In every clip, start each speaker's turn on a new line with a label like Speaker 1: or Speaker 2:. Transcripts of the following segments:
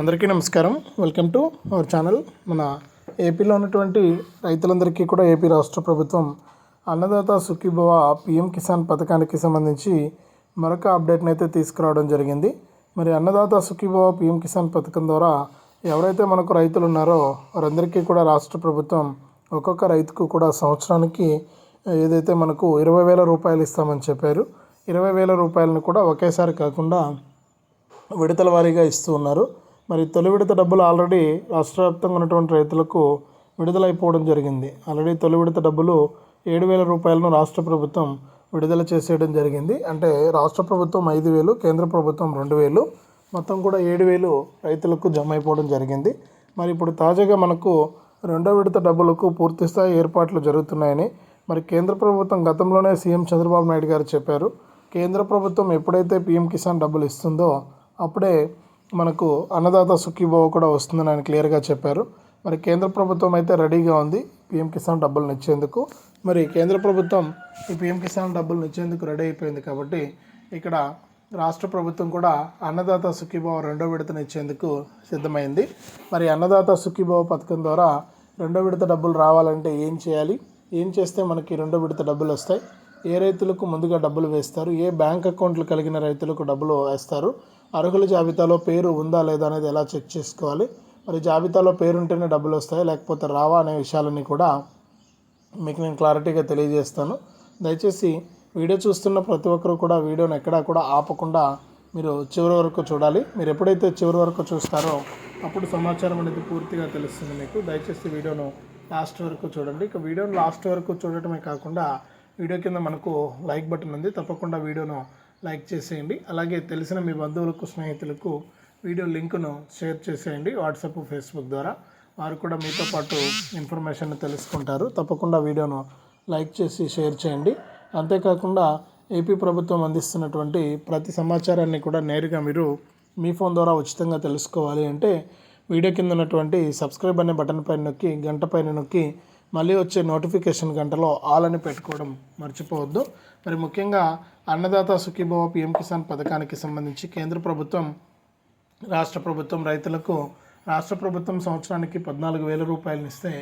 Speaker 1: అందరికీ నమస్కారం. Welcome to our channel మన ఏపీలో ఉన్నటువంటి రైతులందరికీ కూడా ఏపీ రాష్ట్ర ప్రభుత్వం అన్నదాత సుఖీభవ పిఎం కిసాన్ పథకానికి సంబంధించి మరొక అప్డేట్ని అయితే తీసుకురావడం జరిగింది. మరి అన్నదాత సుఖీభవ పిఎం కిసాన్ పథకం ద్వారా ఎవరైతే మనకు రైతులు ఉన్నారో వారందరికీ కూడా రాష్ట్ర ప్రభుత్వం ఒక్కొక్క రైతుకు కూడా సంవత్సరానికి ఏదైతే మనకు ఇరవై వేల రూపాయలు ఇస్తామని చెప్పారు. ఇరవై వేల రూపాయలను కూడా ఒకేసారి కాకుండా విడతల వారీగా ఇస్తూ ఉన్నారు. మరి తొలి విడత డబ్బులు ఆల్రెడీ రాష్ట్ర వ్యాప్తంగా ఉన్నటువంటి రైతులకు విడుదలైపోవడం జరిగింది. ఆల్రెడీ తొలి విడత డబ్బులు ఏడు వేల రూపాయలను రాష్ట్ర ప్రభుత్వం విడుదల చేసేయడం జరిగింది. అంటే రాష్ట్ర ప్రభుత్వం ఐదు వేలు కేంద్ర ప్రభుత్వం రెండు వేలు మొత్తం కూడా ఏడు వేలు రైతులకు జమ అయిపోవడం జరిగింది. మరి ఇప్పుడు తాజాగా మనకు రెండో విడత డబ్బులకు పూర్తి స్థాయి ఏర్పాట్లు జరుగుతున్నాయని మరి కేంద్ర ప్రభుత్వం గతంలోనే సీఎం చంద్రబాబు నాయుడు గారు చెప్పారు. కేంద్ర ప్రభుత్వం ఎప్పుడైతే పీఎం కిసాన్ డబ్బులు ఇస్తుందో అప్పుడే మనకు అన్నదాత సుఖీభావ కూడా వస్తుందని ఆయన క్లియర్గా చెప్పారు. మరి కేంద్ర ప్రభుత్వం అయితే రెడీగా ఉంది. పిఎం కిసాన్ డబ్బులను ఇచ్చేందుకు మరి కేంద్ర ప్రభుత్వం ఈ పిఎం కిసాన్ డబ్బులను ఇచ్చేందుకు రెడీ అయిపోయింది కాబట్టి ఇక్కడ రాష్ట్ర ప్రభుత్వం కూడా అన్నదాత సుఖీభావ రెండో విడతను ఇచ్చేందుకు సిద్ధమైంది. మరి అన్నదాత సుఖీభావ పథకం ద్వారా రెండో విడత డబ్బులు రావాలంటే ఏం చేయాలి? ఏం చేస్తే మనకి రెండో విడత డబ్బులు వస్తాయి? ఏ రైతులకు ముందుగా డబ్బులు వేస్తారు? ఏ బ్యాంక్ అకౌంట్లు కలిగిన రైతులకు డబ్బులు వేస్తారు? అర్హుల జాబితాలో పేరు ఉందా లేదా అనేది ఎలా చెక్ చేసుకోవాలి? మరి జాబితాలో పేరు ఉంటేనే డబ్బులు వస్తాయి? లేకపోతే రావా అనే విషయాలన్నీ కూడా మీకు నేను క్లారిటీగా తెలియజేస్తాను. దయచేసి వీడియో చూస్తున్న ప్రతి ఒక్కరు కూడా వీడియోని ఎక్కడా కూడా ఆపకుండా మీరు చివరి వరకు చూడాలి. మీరు ఎప్పుడైతే చివరి వరకు చూస్తారో అప్పుడు సమాచారం అనేది పూర్తిగా తెలుస్తుంది మీకు. దయచేసి వీడియోను లాస్ట్ వరకు చూడండి. ఇక వీడియోను లాస్ట్ వరకు చూడటమే కాకుండా వీడియో కింద మనకు లైక్ బటన్ ఉంది. తప్పకుండా వీడియోను లైక్ చేసేయండి. అలాగే తెలిసిన మీ బంధువులకు స్నేహితులకు వీడియో లింకును షేర్ చేసేయండి వాట్సాప్ ఫేస్బుక్ ద్వారా. వారు కూడా మీతో పాటు ఇన్ఫర్మేషన్ తెలుసుకుంటారు. తప్పకుండా వీడియోను లైక్ చేసి షేర్ చేయండి. అంతేకాకుండా ఏపీ ప్రభుత్వం అందిస్తున్నటువంటి ప్రతి సమాచారాన్ని కూడా నేరుగా మీరు మీ ఫోన్ ద్వారా ఉచితంగా తెలుసుకోవాలి అంటే వీడియో కింద ఉన్నటువంటి సబ్స్క్రైబ్ అనే బటన్ పైన నొక్కి గంట పైన నొక్కి మళ్ళీ వచ్చే నోటిఫికేషన్ గంటలో ఆల్ అని పెట్టుకోవడం మర్చిపోవద్దు. మరి ముఖ్యంగా అన్నదాత సుఖీభవ పిఎం కిసాన్ పథకానికి సంబంధించి కేంద్ర ప్రభుత్వం రాష్ట్ర ప్రభుత్వం రైతులకు రాష్ట్ర ప్రభుత్వం సంవత్సరానికి పద్నాలుగు వేల రూపాయలను ఇస్తే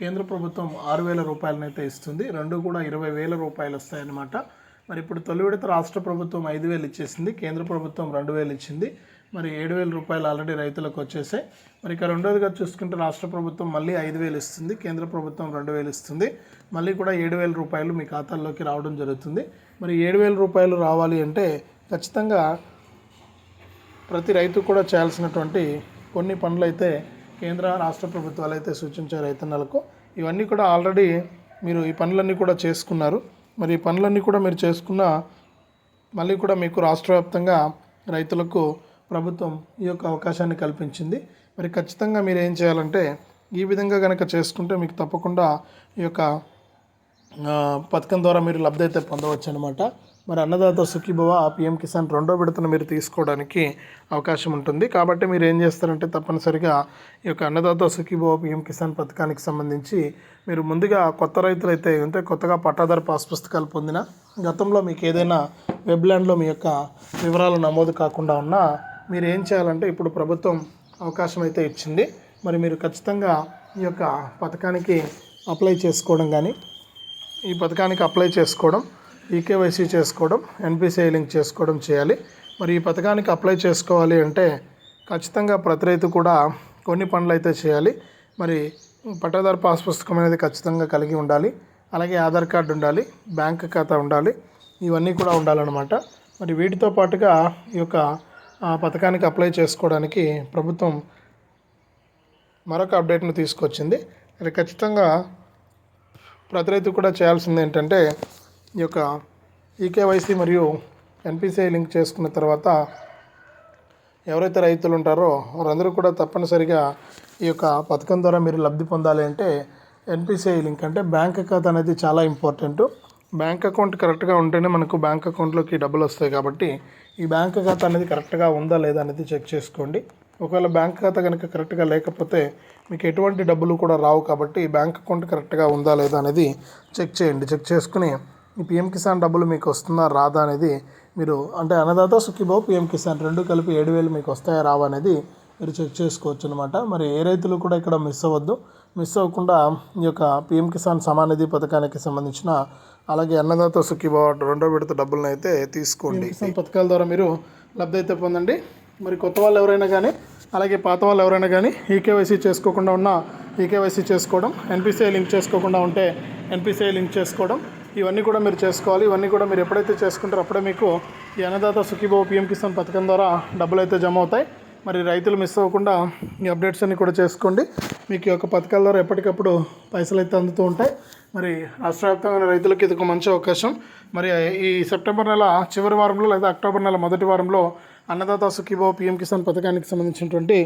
Speaker 1: కేంద్ర ప్రభుత్వం ఆరు వేల రూపాయలను అయితే ఇస్తుంది. రెండు కూడా ఇరవై వేల రూపాయలు వస్తాయన్నమాట. మరి ఇప్పుడు తొలి విడత రాష్ట్ర ప్రభుత్వం ఐదు వేలు ఇచ్చేసింది కేంద్ర ప్రభుత్వం రెండు వేలు ఇచ్చింది. మరి ఏడు వేల రూపాయలు ఆల్రెడీ రైతులకు వచ్చేసాయి. మరి ఇక రెండోదిగా చూసుకుంటే రాష్ట్ర ప్రభుత్వం మళ్ళీ ఐదు వేలు ఇస్తుంది కేంద్ర ప్రభుత్వం రెండు వేలు ఇస్తుంది. మళ్ళీ కూడా ఏడు వేల రూపాయలు మీ ఖాతాల్లోకి రావడం జరుగుతుంది. మరి ఏడు వేల రూపాయలు రావాలి అంటే ఖచ్చితంగా ప్రతి రైతు కూడా చేయాల్సినటువంటి కొన్ని పనులు అయితే కేంద్ర రాష్ట్ర ప్రభుత్వాలు అయితే సూచించారు రైతన్నలకు. ఇవన్నీ కూడా ఆల్రెడీ మీరు ఈ పనులన్నీ కూడా చేసుకున్నారు. మరి ఈ పనులన్నీ కూడా మీరు చేసుకున్న మళ్ళీ కూడా మీకు రాష్ట్ర వ్యాప్తంగా రైతులకు ప్రభుత్వం ఈ యొక్క అవకాశాన్ని కల్పించింది. మరి ఖచ్చితంగా మీరు ఏం చేయాలంటే ఈ విధంగా కనుక చేసుకుంటే మీకు తప్పకుండా ఈ యొక్క పథకం ద్వారా మీరు లబ్ధి అయితే పొందవచ్చు అనమాట మరి అన్నదాత సుఖీభవ పిఎం కిసాన్ రెండో విడతను మీరు తీసుకోవడానికి అవకాశం ఉంటుంది. కాబట్టి మీరు ఏం చేస్తారంటే తప్పనిసరిగా ఈ యొక్క అన్నదాత సుఖీభవ పిఎం కిసాన్ పథకానికి సంబంధించి మీరు ముందుగా కొత్త రైతులు అయితే అంటే కొత్తగా పట్టాదారు పాస్ పుస్తకాలు పొందిన గతంలో మీకు ఏదైనా వెబ్లాండ్లో మీ యొక్క వివరాలు నమోదు కాకుండా ఉన్నా మీరు ఏం చేయాలంటే ఇప్పుడు ప్రభుత్వం అవకాశం అయితే ఇచ్చింది. మరి మీరు ఖచ్చితంగా ఈ యొక్క పథకానికి అప్లై చేసుకోవడం కానీ ఈ పథకానికి అప్లై చేసుకోవడం ఈకేవైసీ చేసుకోవడం ఎన్పిసిఐ లింక్ చేసుకోవడం చేయాలి. మరి ఈ పథకానికి అప్లై చేసుకోవాలి అంటే ఖచ్చితంగా ప్రతి రైతు కూడా కొన్ని పనులు అయితే చేయాలి. మరి పట్టాదారు పాస్ పుస్తకం అనేది ఖచ్చితంగా కలిగి ఉండాలి. అలాగే ఆధార్ కార్డు ఉండాలి బ్యాంక్ ఖాతా ఉండాలి ఇవన్నీ కూడా ఉండాలన్నమాట. మరి వీటితో పాటుగా ఈ యొక్క ఆ, పథకానికి అప్లై చేసుకోవడానికి ప్రభుత్వం మరొక అప్డేట్ను తీసుకొచ్చింది. అది ఖచ్చితంగా ప్రతి రైతు కూడా చేయాల్సింది ఏంటంటే ఈ యొక్క ఈకేవైసీ మరియు ఎన్పిసిఐ లింక్ చేసుకున్న తర్వాత ఎవరైతే రైతులు ఉంటారో వారందరూ కూడా తప్పనిసరిగా ఈ యొక్క పథకం ద్వారా మీరు లబ్ధి పొందాలి అంటే ఎన్పిసిఐ లింక్ అంటే బ్యాంక్ ఖాతా అనేది చాలా ఇంపార్టెంట్. బ్యాంక్ అకౌంట్ కరెక్ట్గా ఉంటేనే మనకు బ్యాంక్ అకౌంట్లోకి డబ్బులు వస్తాయి కాబట్టి ఈ బ్యాంక్ ఖాతా అనేది కరెక్ట్గా ఉందా లేదా అనేది చెక్ చేసుకోండి. ఒకవేళ బ్యాంక్ ఖాతా కనుక కరెక్ట్గా లేకపోతే మీకు ఎటువంటి డబ్బులు కూడా రావు కాబట్టి బ్యాంక్ అకౌంట్ కరెక్ట్గా ఉందా లేదా అనేది చెక్ చేయండి. చెక్ చేసుకుని ఈ పిఎం కిసాన్ డబ్బులు మీకు వస్తుందా రాదా అనేది మీరు అంటే అన్నదాత సుఖీభావ్ పిఎం కిసాన్ రెండు కలిపి ఏడు వేలు మీకు వస్తాయా రావా అనేది మీరు చెక్ చేసుకోవచ్చు అనమాట మరి ఏ రైతులు కూడా ఇక్కడ మిస్ అవ్వద్దు. మిస్ అవ్వకుండా ఈ యొక్క పిఎం కిసాన్ సమానిధి పథకానికి సంబంధించిన అలాగే అన్నదాత సుఖీభావ రెండో విడత డబ్బులను అయితే తీసుకోండి పథకాల ద్వారా మీరు లబ్ధి అయితే పొందండి. మరి కొత్త వాళ్ళు ఎవరైనా కానీ అలాగే పాత వాళ్ళు ఎవరైనా కానీ ఈకేవైసీ చేసుకోకుండా ఉన్న ఈకేవైసీ చేసుకోవడం ఎన్పిసిఐ లింక్ చేసుకోకుండా ఉంటే ఎన్పిసిఐ లింక్ చేసుకోవడం ఇవన్నీ కూడా మీరు చేసుకోవాలి. ఇవన్నీ కూడా మీరు ఎప్పుడైతే చేసుకుంటారో అప్పుడే మీకు ఈ అన్నదాత సుఖీభావ పిఎం కిసాన్ పథకం ద్వారా డబ్బులు అయితే జమ అవుతాయి. మరి రైతులు మిస్ అవ్వకుండా ఈ అప్డేట్స్ అన్ని కూడా చేసుకోండి. మీకు ఈ యొక్క పథకాల ద్వారా ఎప్పటికప్పుడు పైసలు అయితే అందుతూ ఉంటాయి. మరి రాష్ట్ర వ్యాప్తంగా రైతులకు ఇది ఒక మంచి అవకాశం. మరి ఈ సెప్టెంబర్ నెల చివరి వారంలో లేదా అక్టోబర్ నెల మొదటి వారంలో అన్నదాత సుఖీభావ పిఎం కిసాన్ పథకానికి సంబంధించినటువంటి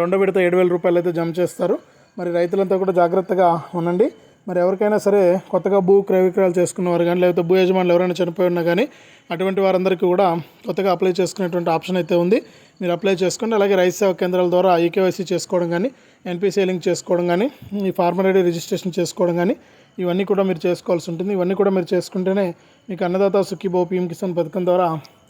Speaker 1: రెండో విడత ఏడు వేల రూపాయలు అయితే జమ చేస్తారు. మరి రైతులంతా కూడా జాగ్రత్తగా ఉండండి. మరి ఎవరికైనా సరే కొత్తగా భూ క్రయ విక్రయాలు చేసుకున్నవారు కానీ లేకపోతే భూ యజమానులు ఎవరైనా చనిపోయి ఉన్నా కానీ అటువంటి వారందరికీ కూడా కొత్తగా అప్లై చేసుకునేటువంటి ఆప్షన్ అయితే ఉంది. మీరు అప్లై చేసుకోండి. అలాగే రైతు సేవా కేంద్రాల ద్వారా ఈకేవైసీ చేసుకోవడం కానీ ఎన్పిసిఐ లింక్ చేసుకోవడం కానీ ఈ ఫార్మర్ ఐడి రిజిస్ట్రేషన్ చేసుకోవడం కానీ ఇవన్నీ కూడా మీరు చేసుకోవాల్సి ఉంటుంది. ఇవన్నీ కూడా మీరు చేసుకుంటేనే మీకు అన్నదాత సుఖీభో పీఎం కిసాన్ పథకం ద్వారా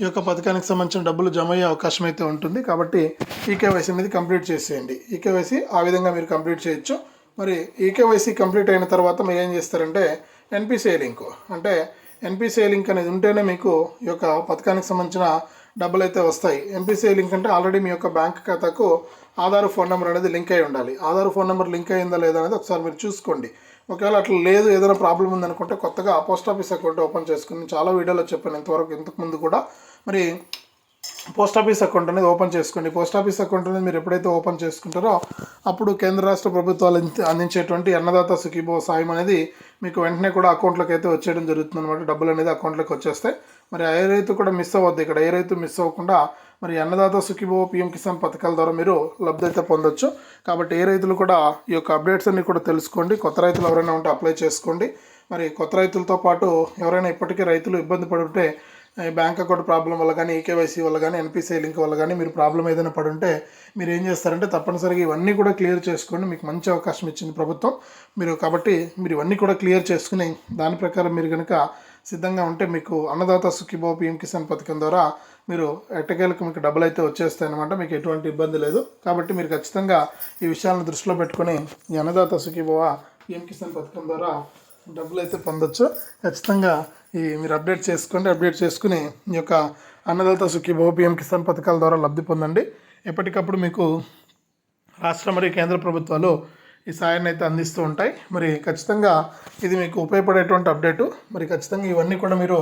Speaker 1: ఈ యొక్క పథకానికి సంబంధించిన డబ్బులు జమ అయ్యే అవకాశం అయితే ఉంటుంది. కాబట్టి ఈకేవైసీ అనేది కంప్లీట్ చేసేయండి. ఈకేవైసీ ఆ విధంగా మీరు కంప్లీట్ చేయొచ్చు. మరి ఈకేవైసీ కంప్లీట్ అయిన తర్వాత మీరు ఏం చేస్తారంటే ఎన్పిసిఐ లింక్. అంటే ఎన్పిసిఐ లింక్ అనేది ఉంటేనే మీకు ఈ యొక్క పథకానికి సంబంధించిన డబ్బులు అయితే వస్తాయి. ఎన్పిసిఐ లింక్ అంటే ఆల్రెడీ మీ యొక్క బ్యాంక్ ఖాతాకు ఆధార్ ఫోన్ నెంబర్ అనేది లింక్ అయి ఉండాలి. ఆధార్ ఫోన్ నెంబర్ లింక్ అయిందా లేదా అనేది ఒకసారి మీరు చూసుకోండి. ఒకవేళ అట్లా లేదు ఏదైనా ప్రాబ్లం ఉందనుకుంటే కొత్తగా పోస్ట్ ఆఫీస్ అకౌంట్ ఓపెన్ చేసుకుని చాలా వీడియోలో చెప్పాను ఇంతవరకు ఇంతకుముందు కూడా. మరి పోస్ట్ ఆఫీస్ అకౌంట్ అనేది ఓపెన్ చేసుకోండి. పోస్ట్ ఆఫీస్ అకౌంట్ అనేది మీరు ఎప్పుడైతే ఓపెన్ చేసుకుంటారో అప్పుడు కేంద్ర రాష్ట్ర ప్రభుత్వాలు అంది- అందించేటువంటి అన్నదాత సుఖీభో సాయం అనేది మీకు వెంటనే కూడా అకౌంట్లోకి అయితే వచ్చేయడం జరుగుతుంది అనమాట డబ్బులు అనేది అకౌంట్లోకి వచ్చేస్తాయి. మరి ఏ రైతు కూడా మిస్ అవ్వద్దు. ఇక్కడ ఏ రైతు మిస్ అవ్వకుండా మరి అన్నదాత సుఖీభో పిఎం కిసాన్ పథకాల ద్వారా మీరు లబ్ధి అయితే పొందొచ్చు. కాబట్టి ఏ రైతులు కూడా ఈ యొక్క అప్డేట్స్ అన్ని కూడా తెలుసుకోండి. కొత్త రైతులు ఎవరైనా ఉంటే అప్లై చేసుకోండి. మరి కొత్త రైతులతో పాటు ఎవరైనా ఇప్పటికీ రైతులు ఇబ్బంది పడుంటే బ్యాంక్ అకౌంట్ ప్రాబ్లం వల్ల కానీ ఈకేవైసీ వల్ల కానీ ఎన్పిసిఐ లింక్ వల్ల కానీ మీరు ప్రాబ్లం ఏదైనా పడి ఉంటే మీరు ఏం చేస్తారంటే తప్పనిసరిగా ఇవన్నీ కూడా క్లియర్ చేసుకోండి. మీకు మంచి అవకాశం ఇచ్చింది ప్రభుత్వం. మీరు కాబట్టి మీరు ఇవన్నీ కూడా క్లియర్ చేసుకుని దాని ప్రకారం మీరు కనుక సిద్ధంగా ఉంటే మీకు అన్నదాత సుఖీభో పిఎం కిసాన్ పథకం ద్వారా మీరు ఎట్టకేలకు మీకు డబ్బులు అయితే వచ్చేస్తాయి అనమాట మీకు ఎటువంటి ఇబ్బంది లేదు. కాబట్టి మీరు ఖచ్చితంగా ఈ విషయాలను దృష్టిలో పెట్టుకొని ఈ అన్నదాత సుఖీభవ పిఎం కిసాన్ పథకం ద్వారా డబ్బులు అయితే పొందొచ్చు. ఖచ్చితంగా ఈ మీరు అప్డేట్ చేసుకోండి. అప్డేట్ చేసుకుని ఈ యొక్క అన్నదాత సుఖీభవ పిఎం కిసాన్ పథకాల ద్వారా లబ్ధి పొందండి. ఎప్పటికప్పుడు మీకు రాష్ట్ర మరియు కేంద్ర ప్రభుత్వాలు ఈ సాయాన్ని అయితే అందిస్తూ ఉంటాయి. మరి ఖచ్చితంగా ఇది మీకు ఉపయోగపడేటువంటి అప్డేటు మరి ఖచ్చితంగా ఇవన్నీ కూడా మీరు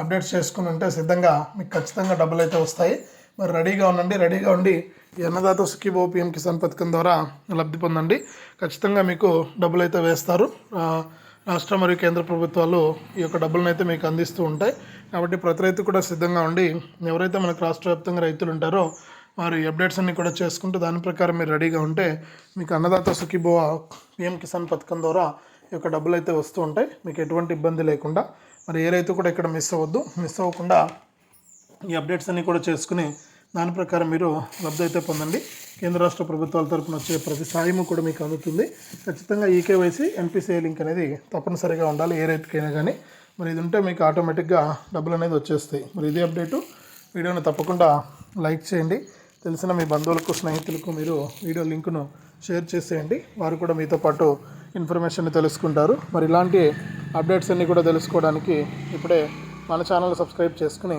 Speaker 1: అప్డేట్స్ చేసుకుని ఉంటే సిద్ధంగా మీకు ఖచ్చితంగా డబ్బులు అయితే వస్తాయి. మరి రెడీగా ఉండండి రెడీగా ఉండి ఈ అన్నదాత సుఖీభో పిఎం కిసాన్ పథకం ద్వారా లబ్ధి పొందండి. ఖచ్చితంగా మీకు డబ్బులు అయితే వేస్తారు రాష్ట్ర మరియు కేంద్ర ప్రభుత్వాలు ఈ యొక్క డబ్బులను అయితే మీకు అందిస్తూ ఉంటాయి. కాబట్టి ప్రతి రైతు కూడా సిద్ధంగా ఉండి ఎవరైతే మనకు రాష్ట్ర వ్యాప్తంగా రైతులు ఉంటారో వారు అప్డేట్స్ అన్ని కూడా చేసుకుంటూ దాని ప్రకారం మీరు రెడీగా ఉంటే మీకు అన్నదాత సుఖీభో పిఎం కిసాన్ పథకం ద్వారా ఈ యొక్క డబ్బులు అయితే వస్తూ ఉంటాయి. మీకు ఎటువంటి ఇబ్బంది లేకుండా మరి ఏ రైతు కూడా ఇక్కడ మిస్ అవ్వద్దు. మిస్ అవ్వకుండా ఈ అప్డేట్స్ అన్నీ కూడా చేసుకుని దాని ప్రకారం మీరు లబ్ధి అయితే పొందండి. కేంద్ర రాష్ట్ర ప్రభుత్వాల తరపున వచ్చే ప్రతి సాయము కూడా మీకు అందుతుంది. ఖచ్చితంగా ఈకేవైసీ ఎన్పిసిఐ లింక్ అనేది తప్పనిసరిగా ఉండాలి ఏ రైతుకైనా కానీ మరి ఇది ఉంటే మీకు ఆటోమేటిక్గా డబ్బులు అనేది వచ్చేస్తాయి. మరి ఇదే అప్డేటు వీడియోని తప్పకుండా లైక్ చేయండి. తెలిసిన మీ బంధువులకు స్నేహితులకు మీరు వీడియో లింకును షేర్ చేసేయండి. వారు కూడా మీతో పాటు ఇన్ఫర్మేషన్ తెలుసుకుంటారు. మరి ఇలాంటి అప్డేట్స్ అన్నీ కూడా తెలుసుకోవడానికి ఇప్పుడే మన ఛానల్ సబ్స్క్రైబ్ చేసుకుని